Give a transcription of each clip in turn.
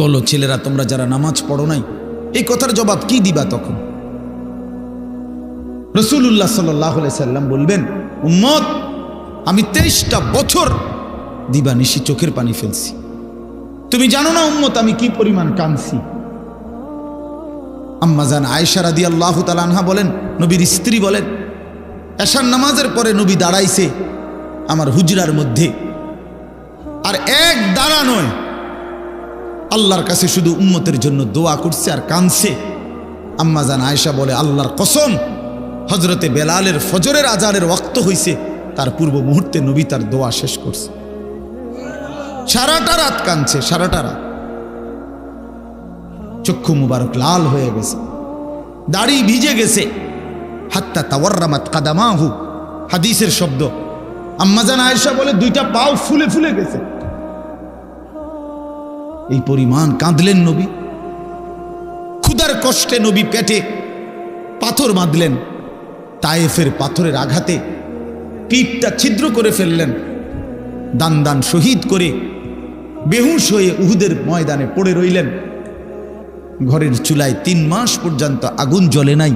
বলো, ছেলেরা, তোমরা যারা নামাজ পড়ো নাই, এই কথার জবাব কি দিবা তখন? রসুল্লাহ সাল্লাহ সাল্লাম বলবেন, উম্মত, আমি তেইশটা বছর দিবা নিশি চোখের পানি ফেলছি। তুমি জানো না, উম্মত, আমি কি পরিমাণ কাঁদছি? আম্মাজান আয়েশা রাদি আল্লাহ তালানহা বলেন, নবীর স্ত্রী বলেন, এশার নামাজের পরে নবী দাঁড়াইছে আমার হুজরার মধ্যে। আর এক দাঁড়া নয় আল্লাহর কাছে শুধু উম্মতের জন্য দোয়া করছে আর কাঁদছে। আম্মাজান আয়েশা বলে, আল্লাহর কসম হজরতে বেলালের ফজরের আজানের ওয়াক্ত হইছে, তার পূর্ব মুহূর্তে নবী তার দোয়া শেষ করছে। সারাটা রাত কাঁদছে, সারাটা রাত। চক্ষু মুবারক লাল হয়ে গেছে। দাড়ি ভিজে গেছে। হাত্তা তাওয়ার্রামাত কাদামাহু, হাদিসের শব্দ। আম্মাজান আয়েশা বলে, দুইটা পাও ফুলে ফুলে গেছে। এই পরিমাণ কাঁদলেন নবী। ক্ষুদার কষ্টে নবী পেটে পাথর বাঁধলেন। তায়েফের পাথরের আঘাতে পিঠটা ছিদ্র করে ফেললেন। দান দান শহীদ করে বেহুশ হয়ে উহুদের ময়দানে পড়ে রইলেন। ঘরের চুলায় তিন মাস পর্যন্ত আগুন জ্বলে নাই।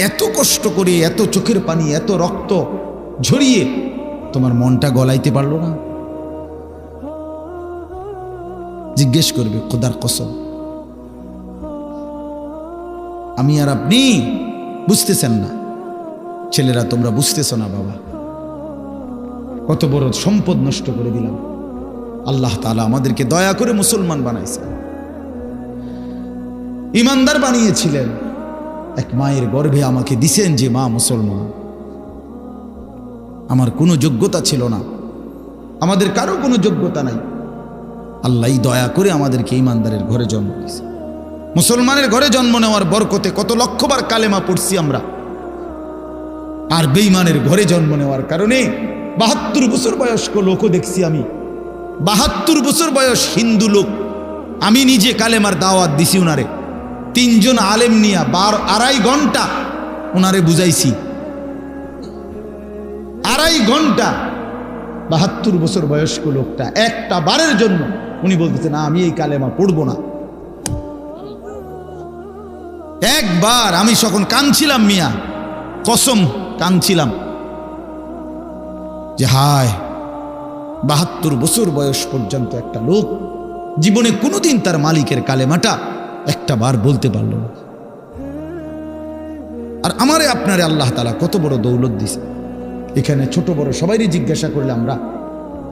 এত কষ্ট করে, এত চোখের পানি, এত রক্ত ঝরিয়ে তোমার মনটা গলাইতে পারল না। জিজ্ঞেস করবে, খোদার কসম। আমি আর আপনি বুঝতেছেন না। ছেলেরা, তোমরা বুঝতেছ না, বাবা। কত বড় সম্পদ নষ্ট করে দিলাম। আল্লাহ তালা আমাদেরকে দয়া করে মুসলমান বানাইছে ইমানদার বানিয়েছিলেন। এক মায়ের গর্ভে আমাকে দিছেন যে মা মুসলমান। আমার কোনো যোগ্যতা ছিল না। আমাদের কারও কোনো যোগ্যতা নাই। আল্লাহ দয়া করে আমাদেরকে ইমানদারের ঘরে জন্ম দিয়েছে। মুসলমানের ঘরে জন্ম নেওয়ার বরকতে কত লক্ষবার কালেমা পড়ছি আমরা। আর বেইমানের ঘরে জন্ম নেওয়ার কারণে বাহাত্তর বছর বয়স্ক লোকও দেখছি আমি। বাহাত্তর বছর বয়স হিন্দু লোক। আমি নিজে কালেমার দাওয়াত দিছি উনারে। তিনজন আলেম নিয়া বার আড়াই ঘণ্টা ওনারে বুঝাইছি। আড়াই ঘণ্টা বাহাত্তর বছর বয়স্ক লোকটা একটা বারের জন্য উনি বলতেছে, না, আমি এই কালেমা পড়ব না। একবার আমি যখন কাঁদছিলাম মিয়া, কসম কাঁদছিলাম যে, হায়, বাহাত্তর বছর বয়স পর্যন্ত একটা লোক জীবনে কোনোদিন তার মালিকের কালেমাটা একটা বার বলতে পারল না। আর আমারে আপনারে আল্লাহ তালা কত বড় দৌলত দিছে। এখানে ছোট বড় সবাইরই জিজ্ঞাসা করলে আমরা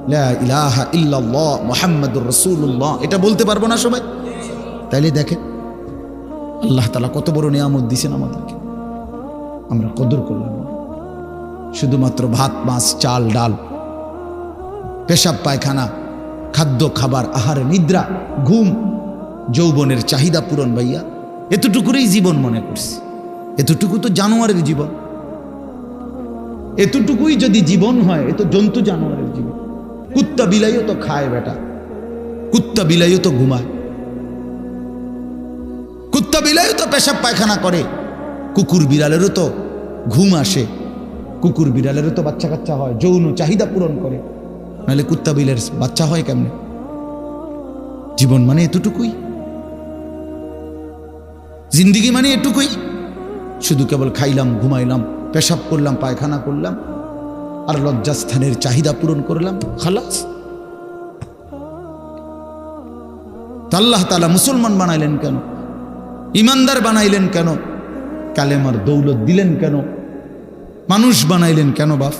ইলাহা ইল্লাল্লাহ মোহাম্মদুর রসুল্লাহ এটা বলতে পারব না সবাই? তাইলে দেখেন, আল্লাহ তালা কত বড় নিয়ামত দিছেন আমাদেরকে। আমরা কদর করলাম। শুধুমাত্র ভাত, মাছ, চাল, ডাল, পেশাব, পায়খানা, খাদ্য, খাবার, আহার, নিদ্রা, ঘুম, যৌবনের চাহিদা পূরণ ভাইয়া, এতটুকুরই জীবন মনে করছি। এতটুকু তো জানোয়ারের জীবন। এতটুকুই যদি জীবন হয়, এ তো জন্তু জানোয়ারের জীবন। কুত্তা বিলাইও তো খায় বেটা। কুত্তা বিলাইও তো ঘুমায়। কুত্তা বিলাইও তো পেশাব পায়খানা করে। কুকুর বিড়ালেরও তো ঘুম আসে। কুকুর বিড়ালেরও তো বাচ্চা কাচ্চা হয়, যৌন চাহিদা পূরণ করে। নাহলে কুত্তা বিলের বাচ্চা হয় কেমনে? জীবন মানে এতটুকুই? জিন্দিগি মানে এটুকুই? শুধু কেবল খাইলাম, ঘুমাইলাম, পেশাব করলাম, পায়খানা করলাম আর লজ্জাস্থানের চাহিদা পূরণ করলাম, খালাস। আল্লাহ তালা মুসলমান বানাইলেন কেন? ইমানদার বানাইলেন কেন? কালেমার দৌলত দিলেন কেন? মানুষ বানাইলেন কেন বাফ?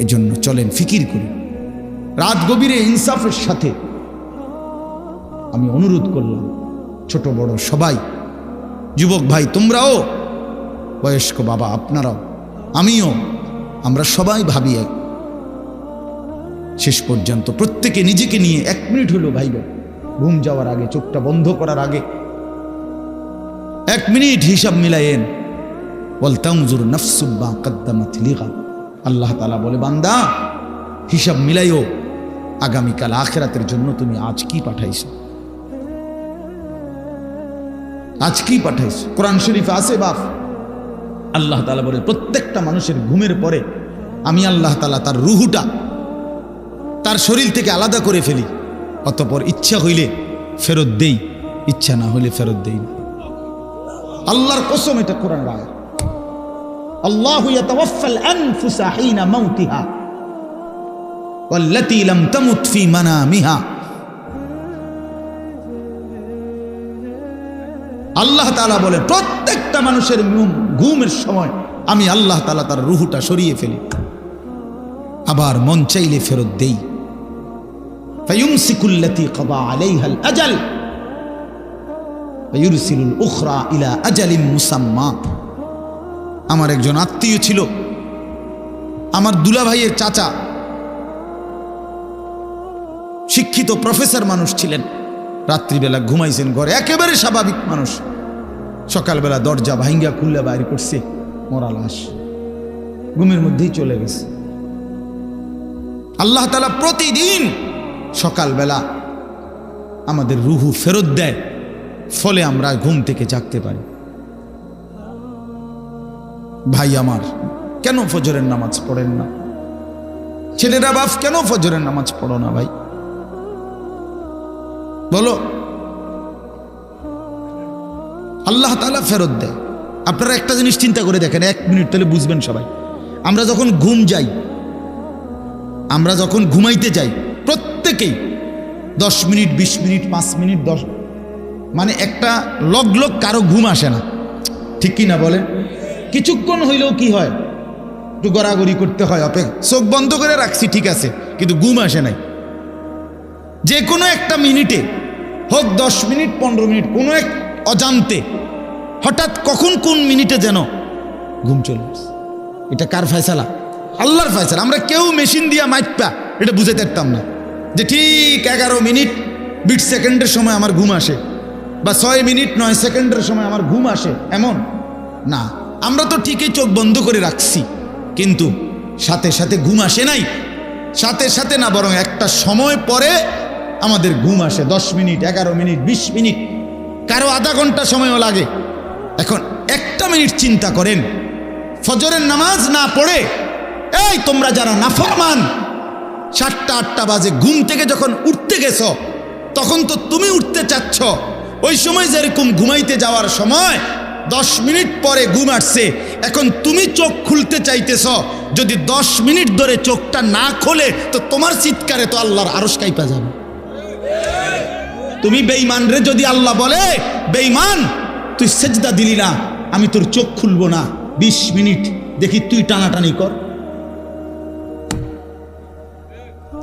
এজন্য চলেন ফিকির করি। রাত গভীরে ইনসাফের সাথে আমি অনুরোধ করলাম, ছোট বড় সবাই, যুবক ভাই তোমরাও, বয়স্ক বাবা আপনারাও আমিও, আমরা সবাই ভাবি এক। শেষ পর্যন্ত প্রত্যেকে নিজেকে নিয়ে এক মিনিট হলো ভাইব। ঘুম যাওয়ার আগে, চোখটা বন্ধ করার আগে। এক মিনিট হিসাব মিলাইয়েন বলতামজুর নফসুব্বা কদ্দামাত লিগা। আল্লাহ তালা বলে, বান্দা, হিসাব মিলাইও। আগামীকাল আখেরাতের জন্য তুমি আজ কি পাঠাইছো? আজ কি পাঠাইছো? কোরআন শরীফ আছে বাপ? আল্লাহ তালা বলে প্রত্যেকটা মানুষের ঘুমের পরে আমি আল্লাহ তালা তার রুহুটা তার শরীর থেকে আলাদা করে ফেলি। অতপর ইচ্ছা হইলে ফেরত দেই, ইচ্ছা না হইলে ফেরত দেই না। আল্লাহর কসম, এটা কোরআন রায় আল্লাহ ইয়াতাওয়াফাল আল্লাহ তালা বলে, প্রত্যেকটা মানুষের ঘুম- ঘুমের সময় আমি আল্লাহ তালা তার রুহুটা সরিয়ে ফেলি। আবার মন চাইলে ফেরত দেই। উখরা ইলা আমার একজন আত্মীয় ছিল, আমার দুলা ভাইয়ের চাচা। শিক্ষিত প্রফেসর মানুষ ছিলেন। রাত্রিবেলা ঘুমাইছেন ঘরে, একেবারে স্বাভাবিক মানুষ। সকালবেলা দরজা ভাঙ্গা খুললে বাইরে করছে মরা লাশ ঘুমের মধ্যেই চলে গেছে। আল্লাহ তালা প্রতিদিন সকালবেলা আমাদের রুহু ফেরত দেয়, ফলে আমরা ঘুম থেকে জাগতে পারি। ভাই আমার, কেন ফজরের নামাজ পড়েন না? ছেলেরা বাপ, কেন ফজরের নামাজ পড়ো না ভাই? বলো। আল্লাহ তালা ফেরত দেয়। আপনারা একটা জিনিস চিন্তা করে দেখেন, এক মিনিট তাহলে বুঝবেন সবাই। আমরা যখন ঘুম যাই, আমরা যখন ঘুমাইতে যাই, প্রত্যেকেই দশ মিনিট, বিশ মিনিট, পাঁচ মিনিট, দশ মানে একটা লগ লগ কারও ঘুম আসে না। ঠিক কি না বলে কিছুক্ষণ হইলেও কি হয়? একটু গড়াগড়ি করতে হয় অপেক্ষা চোখ বন্ধ করে রাখছি, ঠিক আছে, কিন্তু ঘুম আসে নাই। যে কোনো একটা মিনিটে, হোক দশ মিনিট, পনেরো মিনিট, কোনো এক অজান্তে, হঠাৎ কখন কোন মিনিটে যেন ঘুম চলে এটা কার ফয়সালা? আল্লাহর ফয়সালা। আমরা কেউ মেশিন দিয়া মাইপা, এটা বুঝে পারতাম না। যে ঠিক এগারো মিনিট বিট সেকেন্ডের সময় আমার ঘুম আসে, বা ছয় মিনিট, নয় সেকেন্ডের সময় আমার ঘুম আসে, এমন? না। আমরা তো ঠিকই চোখ বন্ধ করে রাখছি, কিন্তু সাথে সাথে ঘুম আসে নাই। সাথে সাথে না, বরং একটা সময় পরে আমাদের ঘুম আসে দশ মিনিট, এগারো মিনিট, বিশ মিনিট। কারও আধা ঘণ্টা সময়ও লাগে। এখন একটা মিনিট চিন্তা করেন। ফজরের নামাজ না পড়ে, এই তোমরা যারা নাফরমান, সাতটা, আটটা বাজে, ঘুম থেকে যখন উঠতে গেছ, তখন তো তুমি উঠতে চাচ্ছ। ওই সময় যেরকম ঘুমাইতে যাওয়ার সময়, দশ মিনিট পরে ঘুম আসছে। এখন তুমি চোখ খুলতে চাইতেছ, যদি দশ মিনিট ধরে চোখটা না খোলে, তো তোমার চিৎকারে তো আল্লাহর আরস কাইপা যাবে। তুমি বেঈমান রে যদি আল্লাহ বলে, বেঈমান, তুই সেজদা দিলি না, আমি তোর চোখ খুলবো না, বিশ মিনিট দেখি তুই টানাটানি কর।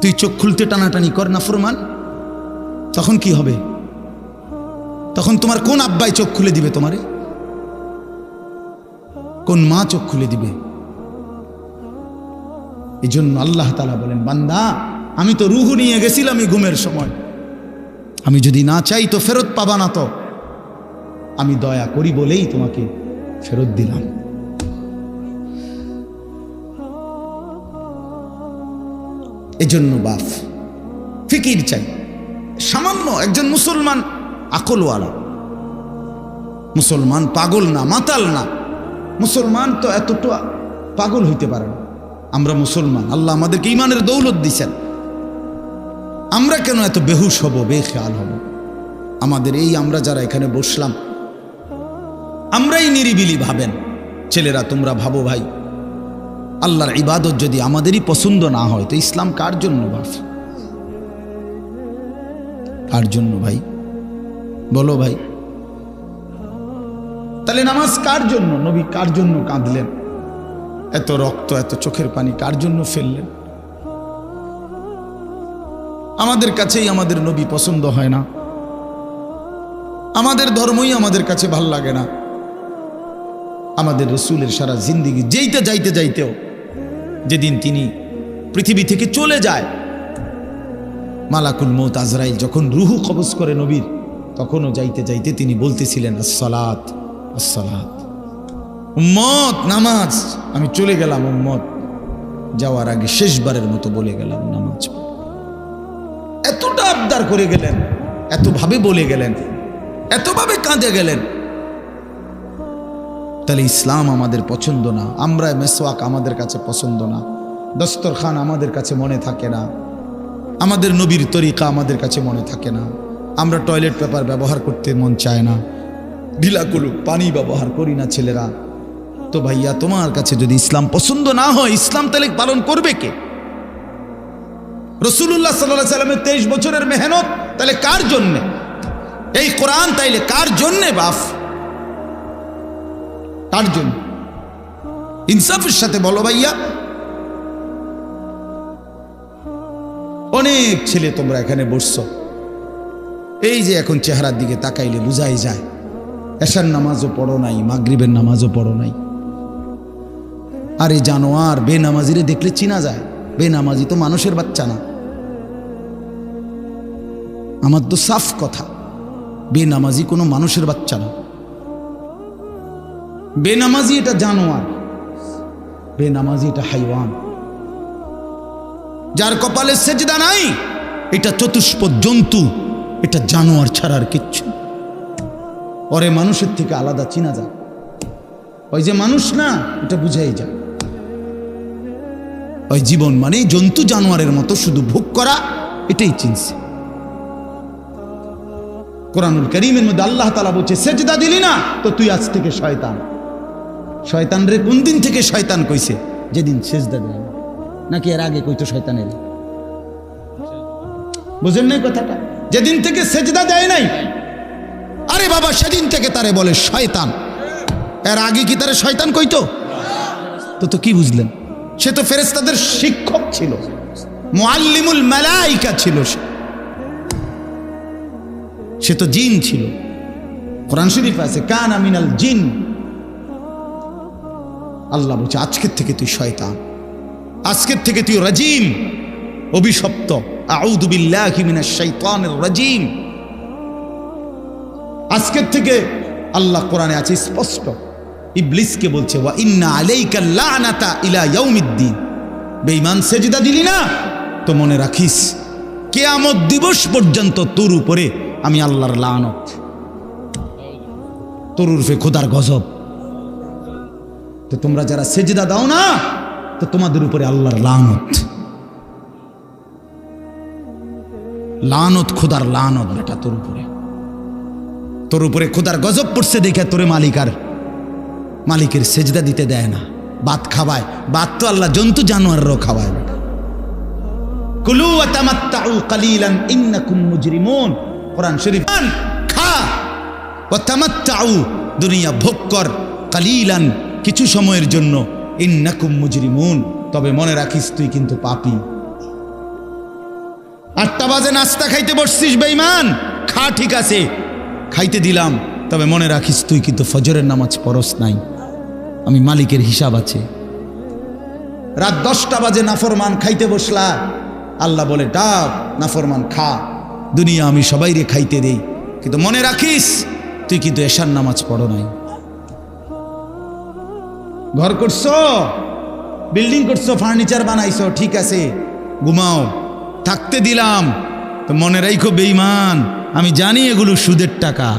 তুই চোখ খুলতে টানাটানি কর না ফরমান? তখন কি হবে? তখন তোমার কোন আব্বাই চোখ খুলে দিবে তোমারে? কোন মা চোখ খুলে দিবে? এই জন্য আল্লাহ তালা বলেন, বান্দা, আমি তো রুহু নিয়ে গেছিলাম এই ঘুমের সময়। আমি যদি না চাই তো ফেরত পাবা না তো। আমি দয়া করি বলেই তোমাকে ফেরত দিলাম। এজন্য বাফ ফিকির চাই। সামান্য একজন মুসলমান আকলওয়ালা। মুসলমান পাগল না, মাতাল না। মুসলমান তো এতটা পাগল হইতে পারে না। আমরা মুসলমান, আল্লাহ আমাদেরকে ইমানের দৌলত দিছেন। আমরা কেন এত বেহুশ হব, বেখেয়াল হব? আমাদের এই আমরা যারা এখানে বসলাম, আমরাই নিরিবিলি ভাবেন। ছেলেরা, তোমরা ভাবো ভাই, আল্লাহর ইবাদত যদি আমাদেরই পছন্দ না হয়, তো ইসলাম কার জন্য বাপ কার জন্য ভাই? বলো ভাই। তাহলে নামাজ কার জন্য? নবী কার জন্য কাঁদলেন? এত রক্ত, এত চোখের পানি কার জন্য ফেললেন? আমাদের কাছেই আমাদের নবী পছন্দ হয় না। আমাদের ধর্মই আমাদের কাছে ভালো লাগে না। আমাদের রসুলের সারা জিন্দিগি যেইতে যাইতে যাইতেও যেদিন তিনি পৃথিবী থেকে চলে যায়, মালাকুল মৌত আজরাইল যখন রুহু কবজ করে নবীর, তখনও যাইতে যাইতে তিনি বলতেছিলেন, আসসালাত আসসালাত। উম্মত, নামাজ। আমি চলে গেলাম উম্মত, যাওয়ার আগে শেষবারের মতো বলে গেলাম, নামাজ আবদার করে গেলেন, এতভাবে বলে গেলেন, এতভাবে কাঁদে গেলেন। তাহলে ইসলাম আমাদের পছন্দ না আমরা মেসোয়াক আমাদের কাছে পছন্দ না, দস্তরখান আমাদের কাছে মনে থাকে না, আমাদের নবীর তরিকা আমাদের কাছে মনে থাকে না, আমরা টয়লেট পেপার ব্যবহার করতে মন চায় না ঢিলা করুক পানি ব্যবহার করি না ছেলেরা। তো ভাইয়া, তোমার কাছে যদি ইসলাম পছন্দ না হয়, ইসলাম তাহলে পালন করবে কে? রসুল্লাহ সাল্লাহ সাল্লামের তেইশ বছরের মেহনত, তাহলে কার জন্যে? এই কোরআন তাইলে কার জন্যে বাফ? কার জন্য? ইনসাফের সাথে বলো ভাইয়া। অনেক ছেলে তোমরা এখানে বসছো। এই যে এখন চেহারার দিকে তাকাইলে বুঝাই যায়। এশার নামাজও পড়ো নাই, মাগরিবের নামাজও পড়ো নাই। আরে জানোয়ার, বেনামাজিরে দেখলে চিনা যায়। বেনামাজি তো মানুষের বাচ্চা না। আমার তো সাফ কথা। বেনামাজি কোনো মানুষের বাচ্চা না। বেনামাজি এটা জানোয়ার। বেনামাজি এটা হাইওয়ান। যার কপালে সেজদা নাই, এটা চতুষ্প জন্তু, এটা জানোয়ার ছাড়ার কিচ্ছু ওরে মানুষের থেকে আলাদা চিনা যায়। ওই যে মানুষ না, এটা বুঝাই যায়। ওই জীবন মানে জন্তু জানোয়ারের মতো শুধু ভোগ করা, এটাই চিনছে। কোরআনুল করিমের মধ্যে আল্লাহ তালা বলছে, সেজদা দিলি না, তো তুই আজ থেকে শয়তান। শয়তান রে কোন দিন থেকে শয়তান কইছে? যেদিন সেজদা না। নাকি এর আগে কইতো শয়তানের? বুঝেন নাই কথাটা? যেদিন থেকে সেজদা দেয় নাই, আরে বাবা, সেদিন থেকে তারে বলে শয়তান। এর আগে কি তারে শয়তান কইতো? তো তো কি বুঝলেন? সে তো ফেরেস্তাদের শিক্ষক ছিল। মুআল্লিমুল মালাইকা ছিল সে। সে তো জিন ছিল। কোরআন শরীফ আছে, কান আমিনাল জিন। আল্লাহ বলছে, আজকের থেকে তুই শয়তান। আজকের থেকে তুই রাজিম। অভিশপ্ত। রাজিম। আজকের থেকে আল্লাহ কোরআনে আছে, স্পষ্ট। ইবলিসকে বলছে, ওয়া ইন্না আলাইকা লানাতা ইলা ইয়াউমিদ্দিন। বেঈমান সেজদা দিলি না, তো মনে রাখিস, কেয়ামত দিবস পর্যন্ত তোর উপরে আমি আল্লাহর লানত। তোর উর্ফে খোদার গজব। তো তোমরা যারা সেজদা দাও না, তো তোমাদের উপরে আল্লাহর লানত। লানত খোদার লানত বেটা তোর উপরে। তোর উপরে খোদার গজব পড়ছে দেখে তোরে মালিকার মালিকের সেজদা দিতে দেয় না। বাত খাওয়ায়। বাত তো আল্লাহ জন্তু জানোয়াররাও খাওয়ায় বেটা। কুলু ওয়া তামাত্তাউ কালিলান ইন্নাকুম মুজরিমুন। কোরআন শরীফ খা ওয়া তামাত্তাউ দুনিয়া ভোগ কর কালিলান কিছু সময়ের জন্য। ইন্নাকুম মুজরিমুন। তবে মনে রাখিস তুই কিন্তু পাপী। আটটা বাজে, নাস্তা খাইতে বসছিস বেইমান খা, ঠিক আছে। খাইতে দিলাম, তবে মনে রাখিস তুই কিন্তু ফজরের নামাজ পরস নাই। আমি মালিকের হিসাব আছে। রাত দশটা বাজে, নাফরমান খাইতে বসলা। আল্লাহ বলে ডাক নাফরমান খা। দুনিয়া আমি সবাই রে খাইতে দেই। কিন্তু মনে রাখিস, তুই কিন্তু এশার নামাজ পড়ো নাই। ঘর করছ? বিল্ডিং করছ? ফার্নিচার বানাইছো? ঠিক আছে, ঘুমাও। থাকতে দিলাম। তো মনে রাখো বেইমান আমি জানি এগুলো সুদের টাকা।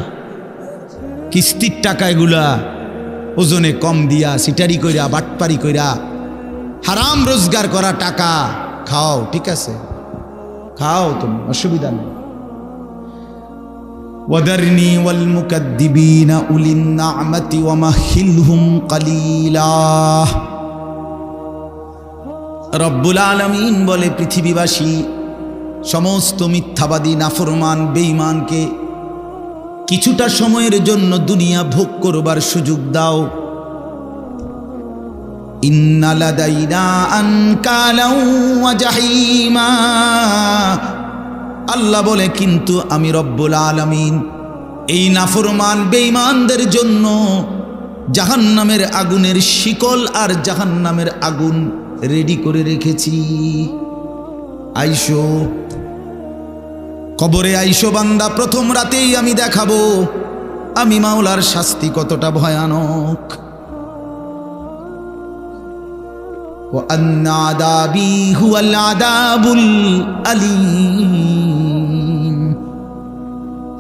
কিস্তির টাকা এগুলা। ওজনে কম দিয়া, সিটারি কইরা, বাটপারি কইরা। হারাম রোজগার করা টাকা। খাও, ঠিক আছে। খাও তুমি, অসুবিধা নেই। ওয়াদারনি ওয়াল মুকাদ্দিবিনা উলিন নামাতি ওয়া মাহিলহুম কালিলা রব্বুল আলামিন বলে, পৃথিবীবাসী, সমস্ত মিথ্যাবাদী, নাফরমান, বেঈমানকে কিছুটা সময়ের জন্য দুনিয়া ভোগ করবার সুযোগ দাও। ইন্নালাদাইনা আনকালাউ ওয়া জাহিমা। আল্লাহ বলে, কিন্তু আমি রব্বুল আলমিন এই নাফরমান বেঈমানদের জন্য জাহান্নামের আগুনের শিকল আর জাহান্নামের আগুন রেডি করে রেখেছি। আইসো, কবরে আইসো বান্দা, প্রথম রাতেই আমি দেখাবো, আমি মাওলার শাস্তি কতটা ভয়ানক। আদাবি হুয়াল আদাবুল আলী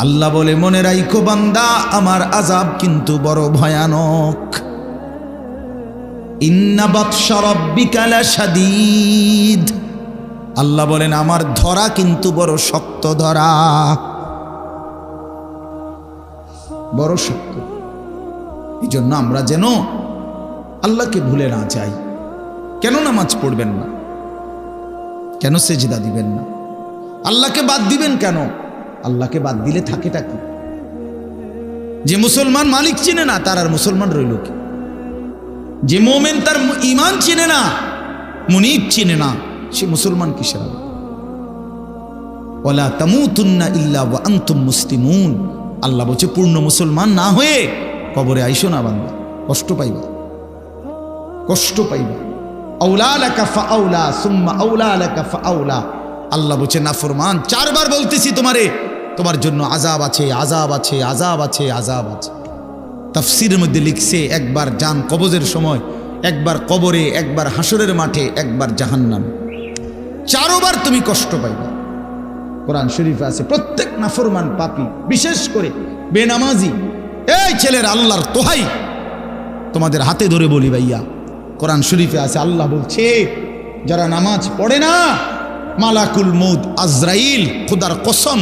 আল্লাহ বলে, মনে রাইখো বান্দা, আমার আজাব কিন্তু বড় ভয়ানক। আল্লাহ বলেন, আমার ধরা কিন্তু বড় শক্ত ধরা। বড় শক্ত। এই জন্য আমরা যেন আল্লাহকে ভুলে না যাই। কেন নামাজ পড়বেন না? কেন সেজদা দিবেন না? আল্লাহকে বাদ দিবেন কেন? আল্লাহকে বাদ দিলে থাকেটা কি? যে মুসলমান মালিক চিনে না, তার আর মুসলমান রইল কি? যে মোমেন তার ইমান চিনে না, মুনিব চিনে না, সে মুসলমান কিসের হবে? ওলা তামুতুন্না ইল্লা ওয়া আনতুম মুসলিমুন। আল্লাহ বলছে, পূর্ণ মুসলমান না হয়ে কবরে আইসো না বান্দা, কষ্ট পাইবা। কষ্ট পাইবা। আল্লাহ বলছে নাফরমান চারবার বলতেছি তোমারে তোমার জন্য আজাব আছে আজাব আছে আজাব আছে আজাব আছে। তাফসিরের মধ্যে লিখছে, একবার যান কবজের সময়, একবার কবরে, একবার হাসরের মাঠে, একবার জাহান্নামে। চারোবার তুমি কষ্ট পাইবে। কোরআন শরীফে আছে, প্রত্যেক নাফরমান পাপি, বিশেষ করে বেনামাজি। এই ছেলের আল্লাহর তোহাই তোমাদের হাতে ধরে বলি ভাইয়া, কোরআন শরীফে আছে, আল্লাহ বলছে, যারা নামাজ পড়ে না, মালাকুল মৌদ আজরাইল, খুদার কসম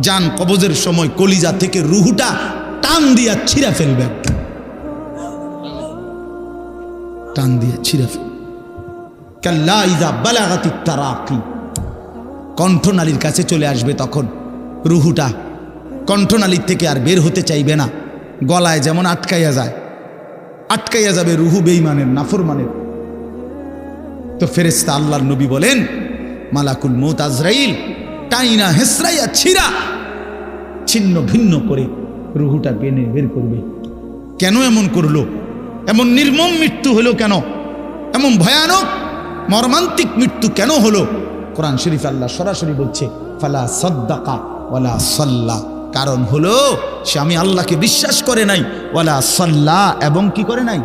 যান কবজের সময় কলিজা থেকে রুহুটা টান দিয়া ছিঁড়া ফেলবে টান দিয়া ছিঁড়া ফেলবে। কাল্লা ইজা বালাগাতি তারাকি। কণ্ঠনালীর কাছে চলে আসবে তখন রুহুটা। কণ্ঠনালীর থেকে আর বের হতে চাইবে না। গলায় যেমন আটকাইয়া যায়। আটকাইয়া যাবে রুহু বেইমানের নাফরমানের। তো ফেরেস্তা আল্লাহর নবী বলেন, মালাকুল মৌত আজরাইল টাইনা হেসরাইয়া ছিরা ছিন্ন ভিন্ন করে রুহুটা বেনে বের করবে। কেন এমন করল? এমন নির্মম মৃত্যু হলো কেন? এমন ভয়ানক, মর্মান্তিক মৃত্যু কেন হলো? কোরআন শরীফ আল্লাহ সরাসরি বলছে, ফালা সদ্দাকা ওয়ালা সাল্লা। কারণ হলো, সে আমি আল্লাহকে বিশ্বাস করে নাই, ওয়ালা সাল্লা। এবং কি করে নাই?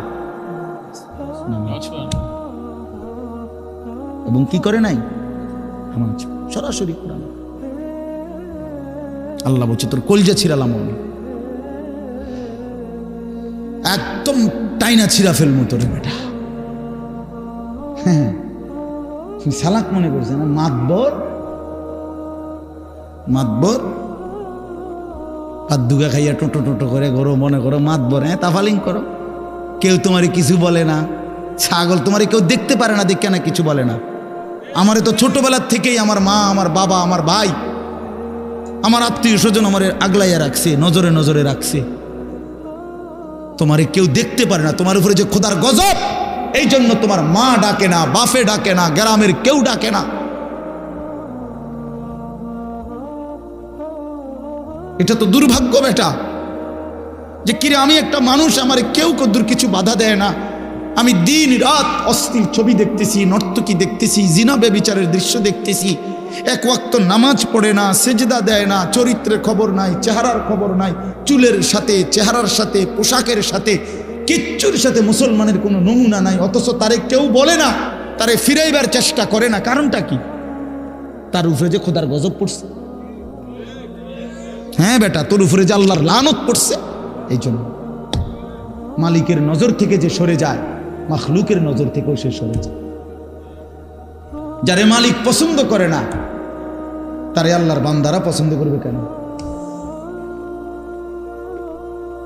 এবং কি করে নাই? সরাসরি কোরআন। আল্লাহ বলছে, তোর কলজা ছিড়ালাম আমি। একদম টাইনা ছিঁড়া ফেলমো তোরে বেটা। হ্যাঁ সালাক মনে করছে না? মাতবর? মাতবর? আর দুগা খাইয়া টোটো টোটো করে করো মনে করো, মাতবর হ্যাঁ তাফালিং করো। কেউ তোমারে কিছু বলে না। ছাগল তোমারে কেউ দেখতে পারে না, দেখে না কিছু বলে না। আমারে তো ছোটবেলার থেকেই আমার মা, আমার বাবা, আমার ভাই আমার আত্মীয় স্বজন আমার আগলাইয়া রাখছে, নজরে নজরে রাখছে। তোমারে কেউ দেখতে পারে না, তোমার উপরে যে খোদার গজব এই জন্য তোমার মা ডাকে না বাফে ডাকে না, গ্রামের কেউ ডাকে না। এটা তো দুর্ভাগ্য বেটা, যে কিরে আমি একটা মানুষ, আমার কেউ কদ্দুর কিছু বাধা দেয় না। আমি দিন রাত অস্থির ছবি দেখতেছি, নর্তকী দেখতেছি জিনাবে বিচারের দৃশ্য দেখতেছি। এক ওয়াক্ত নামাজ পড়ে না, সেজদা দেয় না চরিত্রের খবর নাই, চেহারার খবর নাই, চুলের সাথে, চেহারার সাথে, পোশাকের সাথে, কিচ্ছুর সাথে মুসলমানের কোনো নমুনা নাই, অথচ তারে কেউ বলে না, তারে ফিরাইবার চেষ্টা করে না, কারণটা কি? তার উপরে যে খোদার গজব পড়ছে। হ্যাঁ বেটা, তোর উপরে যে আল্লাহর লানত পড়ছে এই জন্য মালিকের নজর থেকে যে সরে যায়, মাখলুকের নজর থেকেও সে সরে যায়। যারে মালিক পছন্দ করে না, তারে আল্লাহর বান্দারা পছন্দ করবে কেন?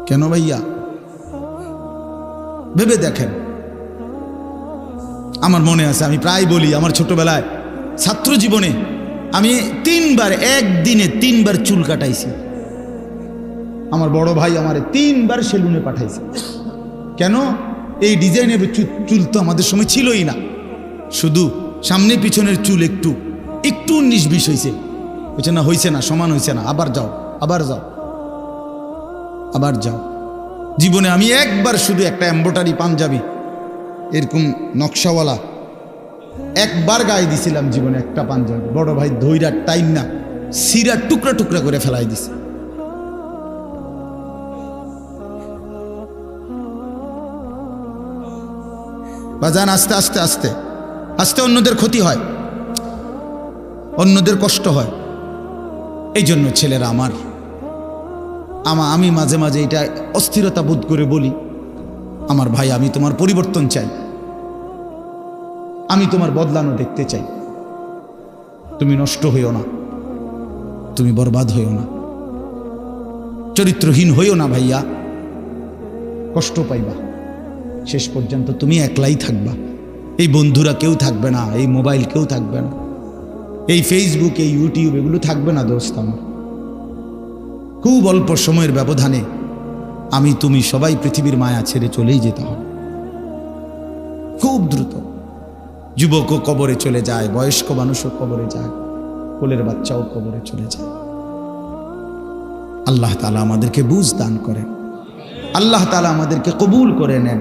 কেন ভাইয়া? ভেবে দেখেন। আমার মনে আছে, আমি প্রায় বলি, আমার ছোটবেলায় ছাত্র জীবনে আমি তিনবার, একদিনে তিনবার চুল কাটাইছি। আমার বড় ভাই আমার তিনবার সেলুনে পাঠাইছে। কেন? এই ডিজাইনের চুল তো আমাদের সময় ছিলই না। শুধু সামনে পিছনের চুল একটু একটু বিশ হয়েছে হয়েছে না হয়েছে না, সমান হয়েছে না, আবার যাও আবার যাও আবার যাও। জীবনে আমি একবার শুধু একটা এম্বোটারি পাঞ্জাবি, এরকম নকশাওয়ালা, একবার গায়ে দিছিলাম জীবনে একটা পাঞ্জাবি। বড় ভাই ধৈরা টাইম না, সিরা টুকরা টুকরা করে ফেলাই দিছে। বাজান, আস্তে আস্তে আস্তে। আস্তে অন্যদের ক্ষতি হয়। অন্যদের কষ্ট হয়। এই জন্য ছেলেরা আমার, আমা আমি মাঝে মাঝে এটা অস্থিরতা বোধ করে বলি, আমার ভাই, আমি তোমার পরিবর্তন চাই। আমি তোমার বদলানো দেখতে চাই। তুমি নষ্ট হইও না। তুমি বরবাদ হইও না। চরিত্রহীন হইও না ভাইয়া। কষ্ট পাইবা। শেষ পর্যন্ত তুমি একলাই থাকবা। এই বন্ধুরা কেউ থাকবে না, এই মোবাইল কেউ থাকবে না, এই ফেসবুক এই ইউটিউব এগুলো থাকবে না দোস্ত আমার। খুব অল্প সময়ের ব্যবধানে আমি তুমি সবাই পৃথিবীর মায়া ছেড়ে চলেই যেতে হবে। খুব দ্রুত। যুবকও কবরে চলে যায়, বয়স্ক মানুষও কবরে যায়, কোলের বাচ্চাও কবরে চলে যায়। আল্লাহ তালা আমাদেরকে বুঝ দান করেন। আল্লাহ তালা আমাদেরকে কবুল করে নেন।